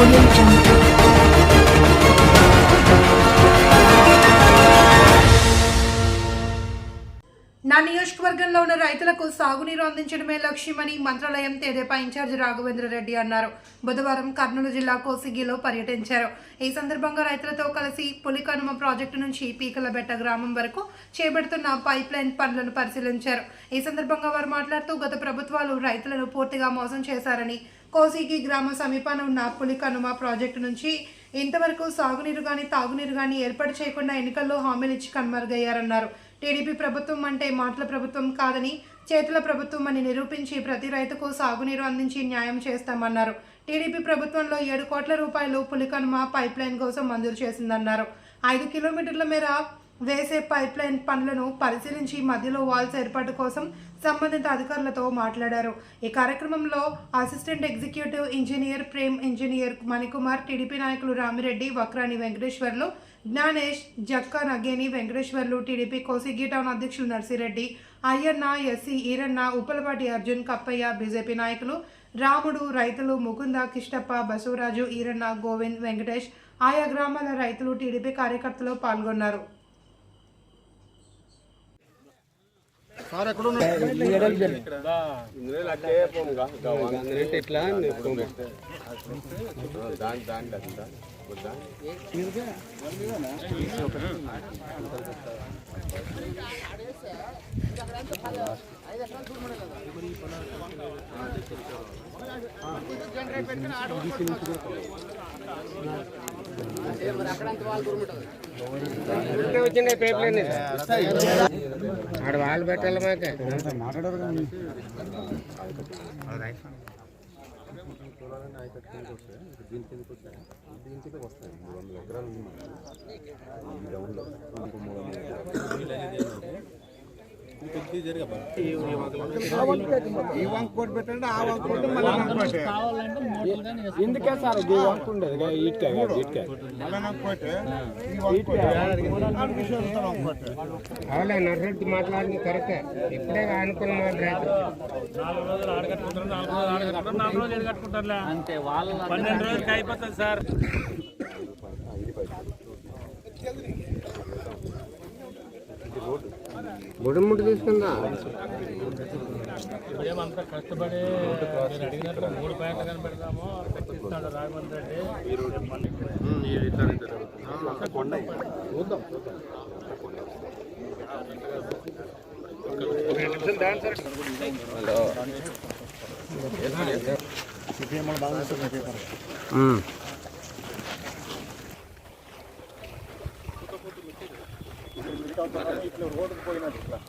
我愿意这做 ఆ నియోజకవర్గంలో ఉన్న రైతులకు సాగునీరు అందించడమే లక్ష్యమని మంత్రాలయం తెదేపా ఇన్ఛార్జ్ రాఘవేంద్ర రెడ్డి అన్నారు. బుధవారం కర్నూలు జిల్లా కోసిగిలో పర్యటించారు. ఈ సందర్భంగా రైతులతో కలిసి పులికనుమ ప్రాజెక్టు నుంచి పీకలబెట్ట గ్రామం వరకు చేపడుతున్న పైప్ లైన్ పనులను పరిశీలించారు. ఈ సందర్భంగా వారు మాట్లాడుతూ గత ప్రభుత్వాలు రైతులను పూర్తిగా మోసం చేశారని కోసిగి గ్రామ సమీపాన ఉన్న పులికనుమ ప్రాజెక్టు నుంచి ఇంతవరకు సాగునీరు కానీ తాగునీరు కానీ ఏర్పాటు చేయకుండా ఎన్నికల్లో హామీలు ఇచ్చి కనుమరుగయ్యారన్నారు. టీడీపీ ప్రభుత్వం అంటే మాటల ప్రభుత్వం కాదని చేతుల ప్రభుత్వం అని నిరూపించి ప్రతి రైతుకు సాగునీరు అందించి న్యాయం చేస్తామన్నారు. టీడీపీ ప్రభుత్వంలో ఏడు కోట్ల రూపాయలు పులికనుమ పైప్ లైన్ కోసం మంజూరు చేసిందన్నారు. ఐదు కిలోమీటర్ల మేర వేసే పైప్లైన్ పనులను పరిశీలించి మధ్యలో వాల్స్ ఏర్పాటు కోసం సంబంధిత అధికారులతో మాట్లాడారు. ఈ కార్యక్రమంలో assistant executive engineer Prem engineer Manikumar TDP నాయకులు రామిరెడ్డి వక్రాని వెంకటేశ్వర్లు జ్ఞానేష్ జక్కా నగేని వెంకటేశ్వర్లు టీడీపీ కోసిగి టౌన్ అధ్యక్షులు నర్సిరెడ్డి అయ్యన్న ఎస్సీ ఈరన్న ఉప్పలపాటి అర్జున్ కప్పయ్య బీజేపీ నాయకులు రాముడు రైతులు ముకుంద కిష్టప్ప బసవరాజు ఈరన్న గోవింద్ వెంకటేష్ ఆయా గ్రామాల రైతులు టీడీపీ కార్యకర్తలు పాల్గొన్నారు. ఎట్లా వచ్చిండే పేపర్ ఆడ వాళ్ళు పెట్టాలి మాకే. ఈ వంక కోటి పెట్టండి మూడు వంక ఎందుకే సార్ ఇది వంక ఉండేది? ఇటుక ఇటుక. ఈ అవునా నర్రెడ్డి మాట్లాడింది కరెక్టే. ఇప్పుడే అనుకున్న రైతు పన్నెండు రోజులకి అయిపోతుంది సార్. గుడిముడి తీసుకుందా? ఏమంతా కష్టపడి అడిగినట్టు మూడు ప్యాట్లు కనపెడతాము అవుతున్నారు ఇట్లా రోడ్డుకు పోయినట్టు